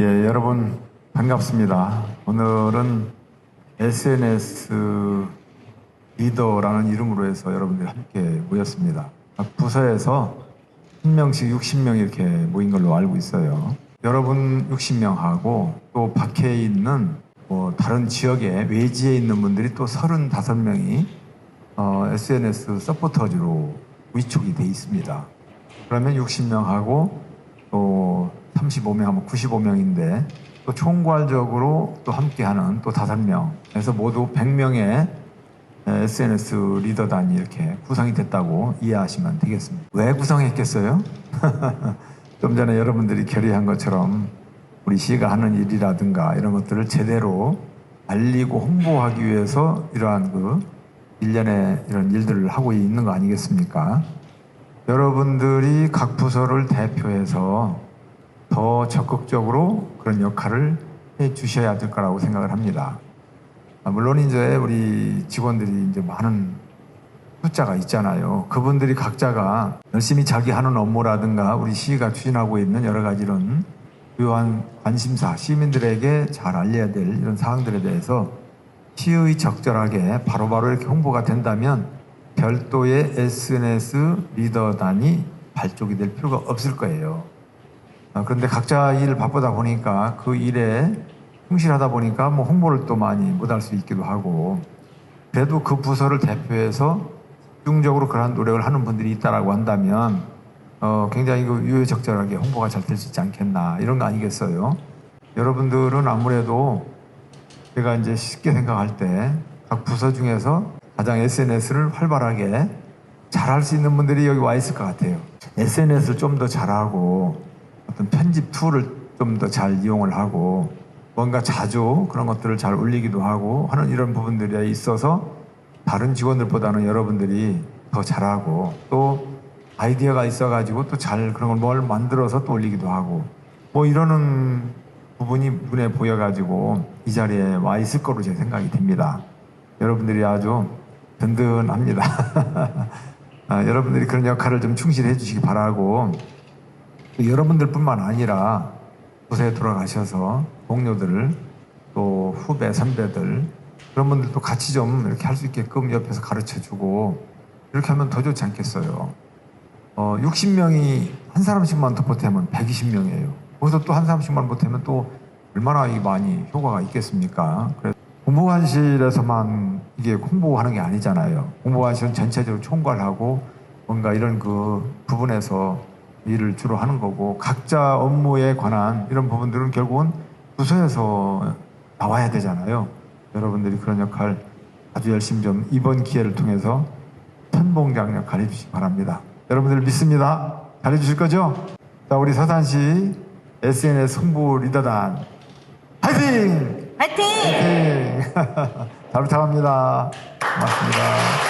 예, 여러분 반갑습니다. 오늘은 SNS 리더라는 이름으로 해서 여러분들이 함께 모였습니다. 각 부서에서 한 명씩 60명 이렇게 모인 걸로 알고 있어요. 여러분 60명하고 또 밖에 있는 뭐 다른 지역에 외지에 있는 분들이 또 35명이 어, SNS 서포터즈로 위촉이 돼 있습니다. 그러면 60명하고 또 35명 하면 95명인데 또 총괄적으로 또 함께하는 또 5명 그래서 모두 100명의 SNS 리더단이 이렇게 구성이 됐다고 이해하시면 되겠습니다. 왜 구성했겠어요? 좀 전에 여러분들이 결의한 것처럼 우리 시가 하는 일이라든가 이런 것들을 제대로 알리고 홍보하기 위해서 이러한 그 일련의 이런 일들을 하고 있는 거 아니겠습니까? 여러분들이 각 부서를 대표해서 더 적극적으로 그런 역할을 해 주셔야 될 거라고 생각을 합니다. 아, 물론 이제 우리 직원들이 이제 많은 숫자가 있잖아요. 그분들이 각자가 열심히 자기 하는 업무라든가 우리 시가 추진하고 있는 여러 가지 이런 주요한 관심사, 시민들에게 잘 알려야 될 이런 사항들에 대해서 시의 적절하게 바로바로 이렇게 홍보가 된다면 별도의 SNS 리더단이 발족이 될 필요가 없을 거예요. 아, 그런데 각자 일 바쁘다 보니까 그 일에 충실하다 보니까 뭐 홍보를 또 많이 못 할 수 있기도 하고 그래도 그 부서를 대표해서 집중적으로 그러한 노력을 하는 분들이 있다라고 한다면 어, 굉장히 그 유효적절하게 홍보가 잘 될 수 있지 않겠나 이런 거 아니겠어요? 여러분들은 아무래도 제가 이제 쉽게 생각할 때 각 부서 중에서 가장 SNS를 활발하게 잘할 수 있는 분들이 여기 와 있을 것 같아요. SNS를 좀 더 잘하고 어떤 편집 툴을 좀 더 잘 이용을 하고 뭔가 자주 그런 것들을 잘 올리기도 하고 하는 이런 부분들이 있어서 다른 직원들보다는 여러분들이 더 잘하고 또 아이디어가 있어가지고 또 잘 그런 걸 뭘 만들어서 또 올리기도 하고 뭐 이러는 부분이 눈에 보여가지고 이 자리에 와 있을 거로 제 생각이 됩니다. 여러분들이 아주 든든합니다. 아, 여러분들이 그런 역할을 좀 충실해 주시기 바라고 또 여러분들뿐만 아니라 부서에 돌아가셔서 동료들 또 후배 선배들 그런 분들도 같이 좀 이렇게 할 수 있게끔 옆에서 가르쳐 주고 이렇게 하면 더 좋지 않겠어요. 어, 60명이 한 사람씩만 더 보태면 120명이에요. 거기서 또 한 사람씩만 보태면 또 얼마나 이 많이 효과가 있겠습니까? 그래서 공보관실에서만 이게 홍보하는 게 아니잖아요. 공보관실은 전체적으로 총괄하고 뭔가 이런 그 부분에서 일을 주로 하는 거고 각자 업무에 관한 이런 부분들은 결국은 부서에서 나와야 되잖아요. 여러분들이 그런 역할 아주 열심히 좀 이번 기회를 통해서 천봉장 역할 해주시기 바랍니다. 여러분들 믿습니다. 잘해주실 거죠? 자, 우리 서산시 SNS 홍보 리더단 화이팅! 화이팅! 화이팅! 잘 부탁합니다. 고맙습니다.